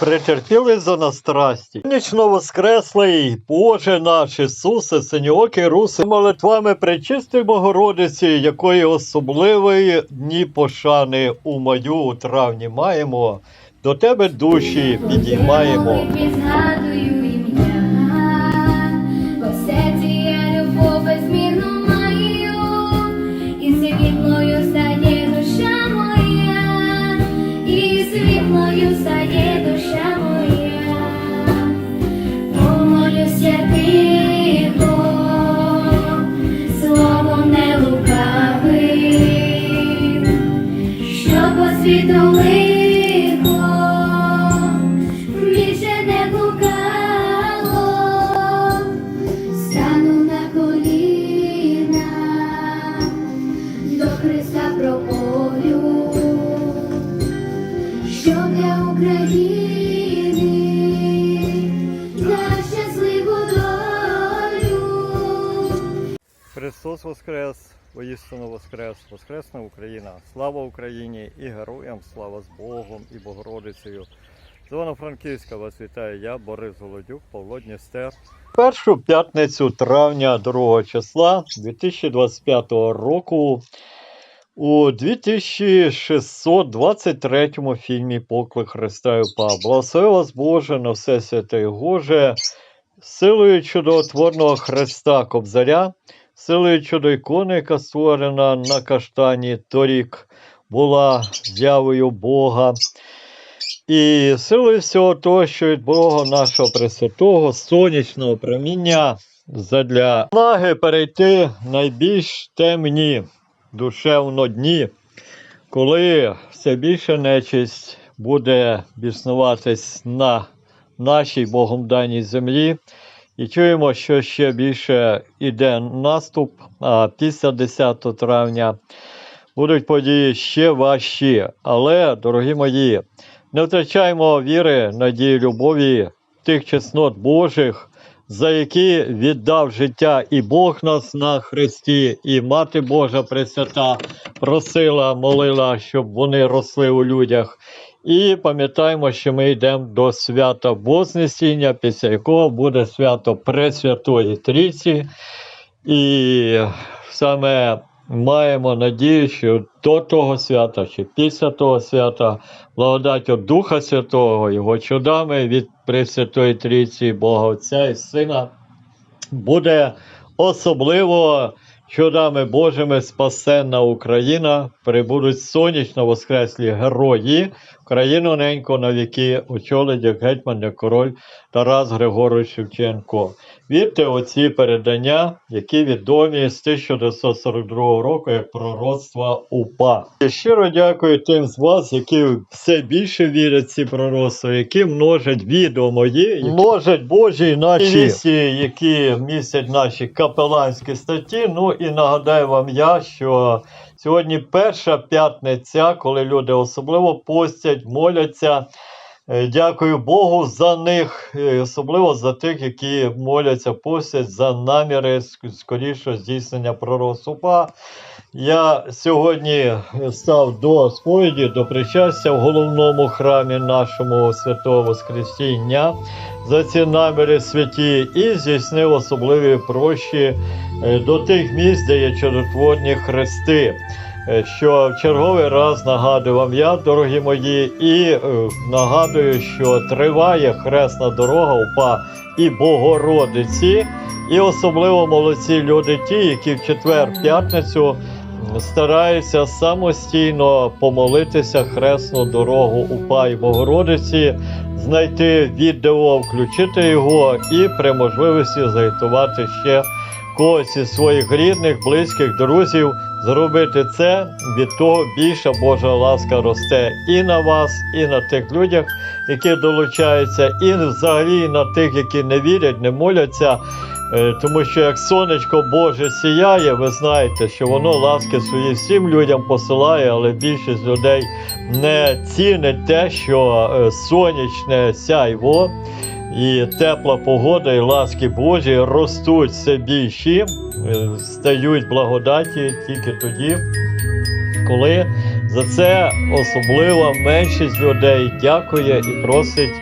Претерпіли за нас страсті. Нічно воскреслий, Боже наш Ісусе, синьоокий руси, молитвами Пречистої Богородиці, якої особливої дні пошани у мою у травні маємо, до тебе душі підіймаємо. України щасливу долю. Христос Воскрес, воістину Воскрес, Воскресна Україна, слава Україні і героям, слава з Богом і Богородицею. З Івано-Франківська вас вітаю я, Борис Голодюк, Павло Дністер. Першу п'ятницю травня 2 числа 2025 року у 2623 фільмі Поклик Христа і УПА. Благослови вас Боже на все святе і Гоже, силою чудотворного Христа Кобзаря, силою чудо ікони, яка створена на каштані торік, була з'явою Бога. І силою всього того, що від Бога нашого Пресвятого, сонячного проміння, задля наги перейти найбільш темні душевно дні, коли все більше нечисть буде біснуватись на нашій Богом даній землі. І чуємо, що ще більше іде наступ, а після 10 травня будуть події ще важчі. Але, дорогі мої, не втрачаємо віри, надії, любові тих чеснот Божих, за які віддав життя і Бог нас на Христі, і Мати Божа Пресвята просила, молила, щоб вони росли у людях. І пам'ятаємо, що ми йдемо до свята Вознесіння, після якого буде свято Пресвятої Трійці. І саме маємо надію, що до того свята чи після того свята благодать от Духа Святого, Його чудами від Пресвятої Трійці, Бога Отця і Сина буде особливо чудами Божими спасенна Україна. Прибудуть сонячно воскреслі герої. Країну ненько на віки очолить як гетьман, як король Тарас Григорович Шевченко. Вірте оці передання, які відомі з 1942 року як пророцтва УПА. І щиро дякую тим з вас, які все більше вірять ці пророцтва, які множать відео мої, множать Божі наші місії, які містять наші капеланські статті. Ну і нагадаю вам я, що сьогодні перша п'ятниця, коли люди особливо постять, моляться. Е, Дякую Богу за них, е, особливо за тих, які моляться, постять за наміри ск- скорішого здійснення пророцтва. Я сьогодні став до сповіді, до причастя в головному храмі нашому святого Воскресіння за ці наміри святі і здійснив особливі прощі е, до тих місць, де є чудотворні хрести. Е, Що в черговий раз нагадую вам я, дорогі мої, і е, нагадую, що триває хресна дорога УПА і Богородиці, і особливо молодці люди, ті, які в четвер п'ятницю стараються самостійно помолитися хресну дорогу УПА і Богородиці, знайти відео, включити його і при можливості заготувати ще когось із своїх рідних, близьких, друзів. Зробити це від того більша Божа ласка росте і на вас, і на тих людях, які долучаються, і взагалі на тих, які не вірять, не моляться. Е, Тому що як сонечко Боже сіяє, ви знаєте, що воно ласки свої всім людям посилає, але більшість людей не цінить те, що е, сонячне сяйво і тепла погода, і ласки Божі ростуть все більші, е, стають благодаті тільки тоді, коли За це особлива меншість людей дякує і просить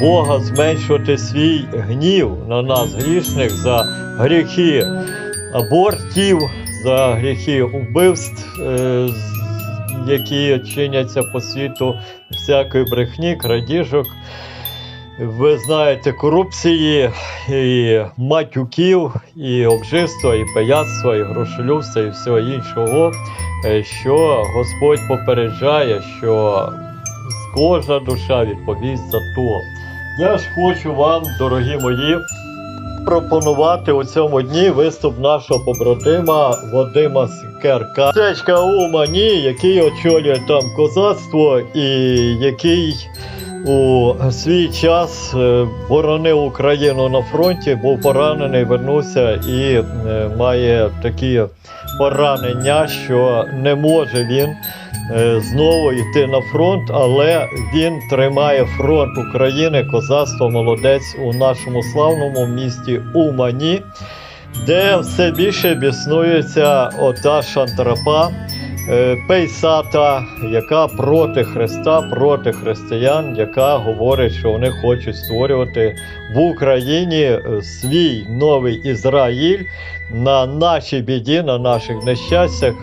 Бога зменшувати свій гнів на нас, грішних, за гріхи абортів, за гріхи убивств, е, які чиняться по світу, всякої брехні, крадіжок. Ви знаєте, корупції, і матюків, і обживства, і пияцтва, і грошолюбства, і всього іншого, е, що Господь попереджає, що кожна душа відповість за то. Я ж хочу вам, дорогі мої, пропонувати у цьому дні виступ нашого побратима Вадима Сикерка. Сечка Умані, який очолює там козацтво і який у свій час е, боронив Україну на фронті, був поранений, вернувся і е, має такі поранення, що не може він е, знову йти на фронт, але він тримає фронт України, козацтво молодець у нашому славному місті Умані, де все більше біснується ота шантарапа. Е, Пейсата, яка проти Христа, проти християн, яка говорить, що вони хочуть створювати в Україні е, свій новий Ізраїль на нашій біді, на наших нещастях,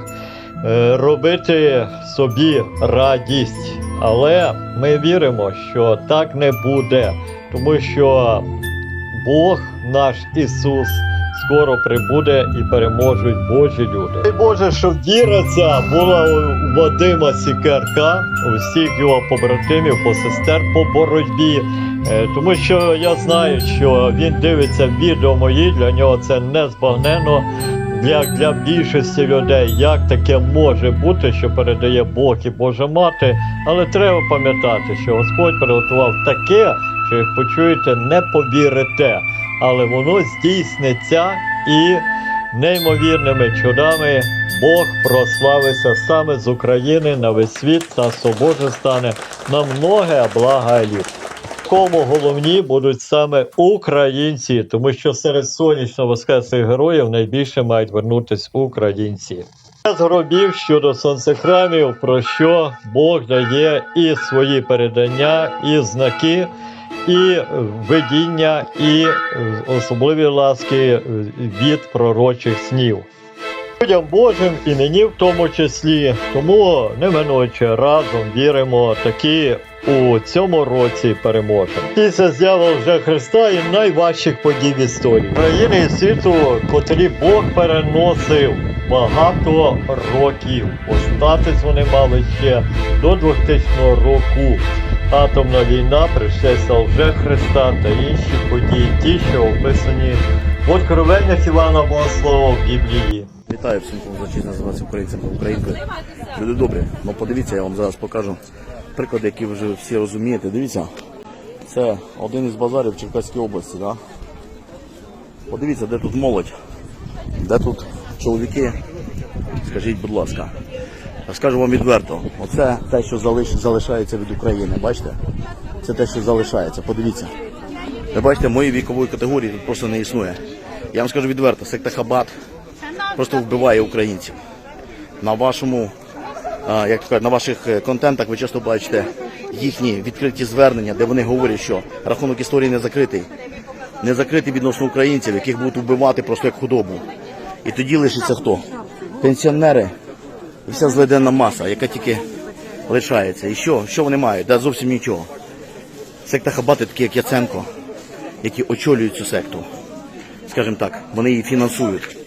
е, робити собі радість. Але ми віримо, що так не буде, тому що Бог наш Ісус скоро прибуде і переможуть Божі люди. Дай Боже, щоб віра ця була у Вадима Сікерка, у всіх його побратимів, посестер по боротьбі. Е, Тому що я знаю, що він дивиться відео мої, для нього це незбагненно. Для, для більшості людей, як таке може бути, що передає Бог і Божа мати, але треба пам'ятати, що Господь приготував таке, що як почуєте, не повірите, але воно здійсниться і неймовірними чудами Бог прославиться саме з України на весь світ та Боже стане на многе блага літ. Кому головні будуть саме українці, тому що серед сонячно воскреслих героїв найбільше мають вернутись українці. З гробів щодо сонцехрамів, про що Бог дає і свої передання, і знаки, і видіння, і е, особливі ласки е, від пророчих снів. Людям Божим і мені в тому числі, тому неминуче разом віримо таки у цьому році переможемо. Після з'яви вже Христа і найважчих подій в історії країни і світу, котрі Бог переносив багато років. Остатись вони мали ще до 2000 року. Атомна війна, пришестя Христа та інші події, ті, що описані в Откровеннях Івана Богослова в Біблії. Вітаю всім, кому зачісно називається українцем та українкою. Люди добрі, ну подивіться, я вам зараз покажу приклади, які ви вже всі розумієте. Дивіться, це один із базарів в Черкаській області. Да? Подивіться, де тут молодь, де тут чоловіки. Скажіть, будь ласка. Скажу вам відверто, оце те, що залиш, залишається від України. Бачите? Це те, що залишається. Подивіться. Ви бачите, моєї вікової категорії тут просто не існує. Я вам скажу відверто, секта Хабат просто вбиває українців. На вашому, як кажуть, на ваших е, контентах ви часто бачите їхні відкриті звернення, де вони говорять, що рахунок історії не закритий. Не закритий відносно українців, яких будуть вбивати просто як худобу. І тоді лишиться хто? Пенсіонери і вся злиденна маса, яка тільки лишається. І що? Що вони мають? Да, зовсім нічого. Секта Хабати, такі як Яценко, які очолюють цю секту. Скажімо так, вони її фінансують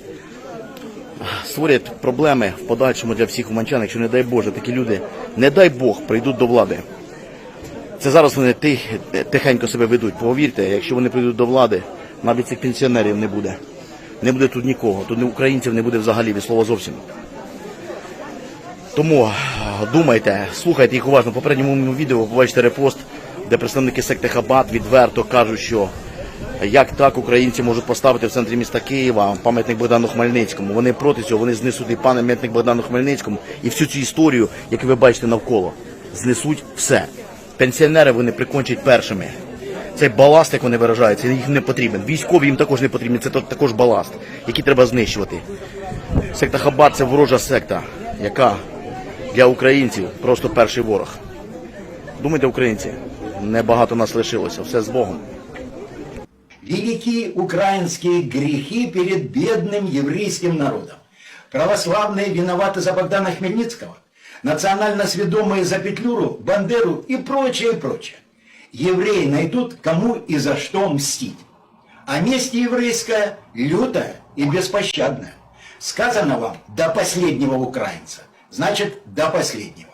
створять проблеми в подальшому для всіх уманчан, якщо не дай Боже, такі люди, не дай Бог, прийдуть до влади. Це зараз вони тих, тихенько себе ведуть. Повірте, якщо вони прийдуть до влади, навіть цих пенсіонерів не буде. Не буде тут нікого, тут українців не буде взагалі від слова зовсім. Тому думайте, слухайте їх уважно. Попередньому моєму відео побачите репост, де представники секти Хабат відверто кажуть, що як так українці можуть поставити в центрі міста Києва пам'ятник Богдану Хмельницькому. Вони проти цього, вони знесуть і пам'ятник Богдану Хмельницькому і всю цю історію, яку ви бачите навколо. Знесуть все. Пенсіонери вони прикончать першими. Цей баласт, як вони виражаються, їм не потрібен. Військові їм також не потрібен. Це також баласт, який треба знищувати. Секта Хабат це ворожа секта, яка для українців просто перший ворог. Думайте, українці, небагато нас лишилося, все з Богом. Велики украинские грехи перед бедным еврейским народом. Православные виноваты за Богдана Хмельницкого, национально сведомые за Петлюру, Бандеру и прочее, прочее. Евреи найдут, кому и за что мстить. А месть еврейская лютая и беспощадная. Сказано вам «до последнего украинца», значит «до последнего».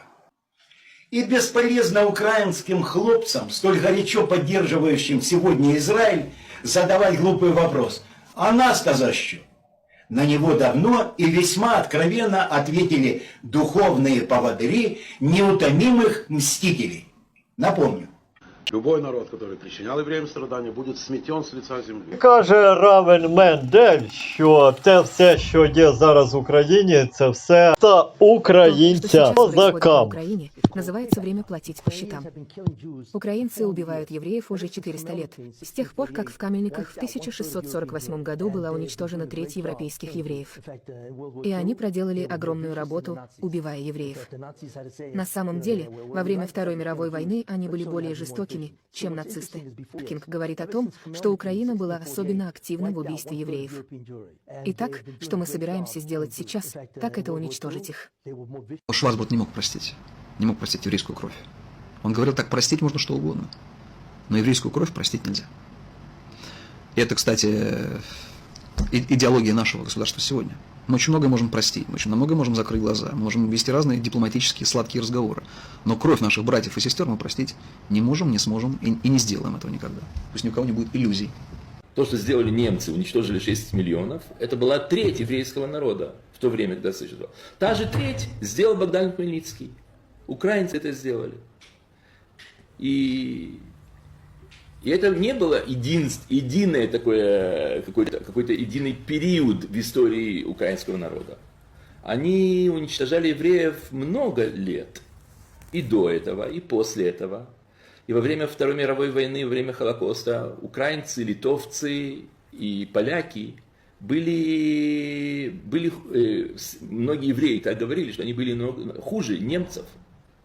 И бесполезно украинским хлопцам, столь горячо поддерживающим сегодня Израиль, задавать глупый вопрос «А нас-то за что?». На него давно и весьма откровенно ответили духовные поводыри неутомимых мстителей. Напомню, Любой народ, который причинял евреям страдания, будет сметен с лица земли. Каже Равен Мендель, що те все, що є зараз в Україні, це все та То, что українця сейчас происходит на козакам. Украине, называется время платить по счетам. Украинцы убивают евреев уже 400 лет, с тех пор, как в Каменниках в 1648 году была уничтожена треть европейских евреев. И они проделали огромную работу, убивая евреев. На самом деле, во время Второй мировой войны они были более жестокими, чем нацисты. Кинг говорит о том, что Украина была особенно активна в убийстве евреев. Итак, что мы собираемся сделать сейчас, так это уничтожить их. Шварцбург не мог простить. Не мог простить еврейскую кровь. Он говорил, так простить можно что угодно. Но еврейскую кровь простить нельзя. И это, кстати, и- идеология нашего государства сегодня. Мы очень многое можем простить, мы очень на многое можем закрыть глаза, мы можем вести разные дипломатические сладкие разговоры. Но кровь наших братьев и сестер мы простить не можем, не сможем и, и не сделаем этого никогда. Пусть ни у кого не будет иллюзий. То, что сделали немцы, уничтожили 6 миллионов, это была треть еврейского народа в то время, когда существовал. Та же треть сделал Богдан Хмельницкий. Украинцы это сделали. И, и это не было единств, единое такое, какой-то, какой-то единый период в истории украинского народа. Они уничтожали евреев много лет. И до этого, и после этого. И во время Второй мировой войны, во время Холокоста, украинцы, литовцы и поляки были, были э, многие евреи так говорили, что они были много- хуже немцев.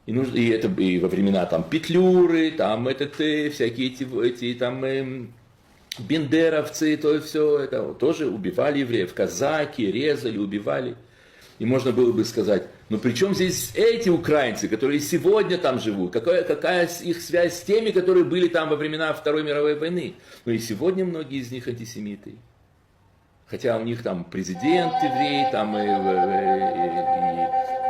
И, нужно, и это и во времена там Петлюры, там этот, э, всякие эти, эти там эм, бендеровцы, то все это тоже убивали евреев, казаки резали, убивали. И можно было бы сказать, ну при чем здесь эти украинцы, которые сегодня там живут? Какая, какая их связь с теми, которые были там во времена Второй мировой войны? Ну и сегодня многие из них антисемиты. Хотя у них там президент еврей, там и, и-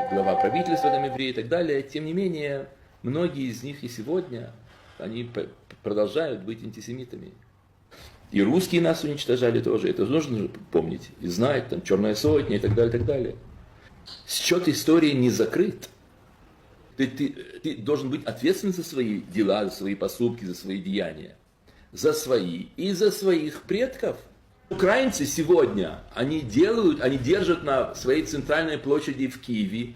и глава правительства там еврей и так далее. Тем не менее, многие из них и сегодня, они продолжают быть антисемитами. И русские нас уничтожали тоже, это нужно помнить и знать, там Черная сотня и так далее, и так далее. Счет истории не закрыт. Ты, ты, ты должен быть ответственен за свои дела, за свои поступки, за свои деяния. За свои и за своих предков. Украинцы сегодня, они делают, они держат на своей центральной площади в Киеве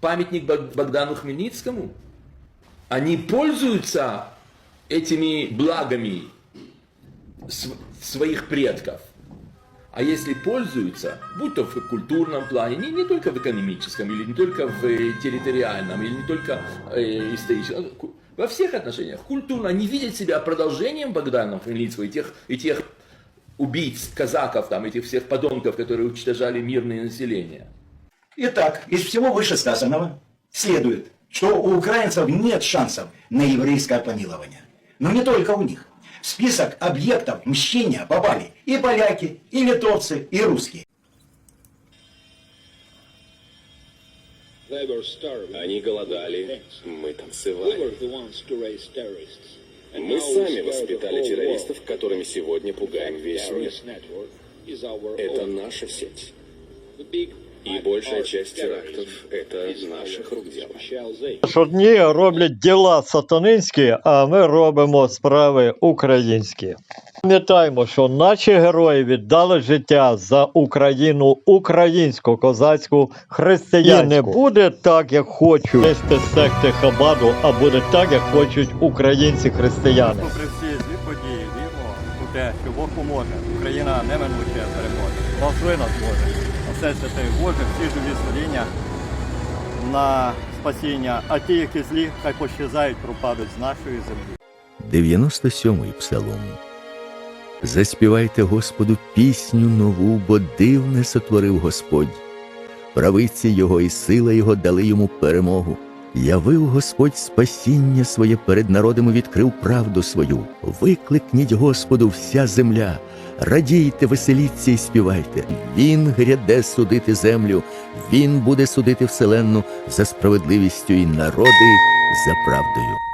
памятник Бог- Богдану Хмельницкому. Они пользуются этими благами св- своих предков. А если пользуются, будь то в культурном плане, не, не только в экономическом, или не только в э, территориальном, или не только э, историческом, во всех отношениях, культурно, они видят себя продолжением Богдана Хмельницкого и тех, и тех убийц, казаков, там, этих всех подонков, которые уничтожали мирное население. Итак, из всего вышесказанного следует, что у украинцев нет шансов на еврейское помилование. Но не только у них. В список объектов мщения попали и поляки, и литовцы, и русские. Они голодали, мы танцевали. Мы сами воспитали террористов, которыми сегодня пугаем весь мир. Это наша сеть. И большая часть терактов – это наших рук дело. Ж одні роблять діла сатанинські, а ми робимо справи українські. Пам'ятаємо, що наші герої віддали життя за Україну українську, козацьку, християнську. І не буде так, як хочуть вести секти Хабаду, а буде так, як хочуть українці-християни. Попри всі злі події, віримо у те, що Бог поможе. Україна неминуче переможе. Благослови нас Боже. На все святе Боже, всі живі створіння. на спасіння, а ті, які злі, хай пощезають, пропадуть з нашої землі. 97-й псалом. Заспівайте Господу пісню нову, бо дивне сотворив Господь. Правиці Його і сила Його дали йому перемогу. Явив Господь спасіння своє перед народом і відкрив правду свою. Викликніть Господу вся земля, радійте, веселіться і співайте. Він гряде судити землю, Він буде судити вселенну за справедливістю і народи за правдою.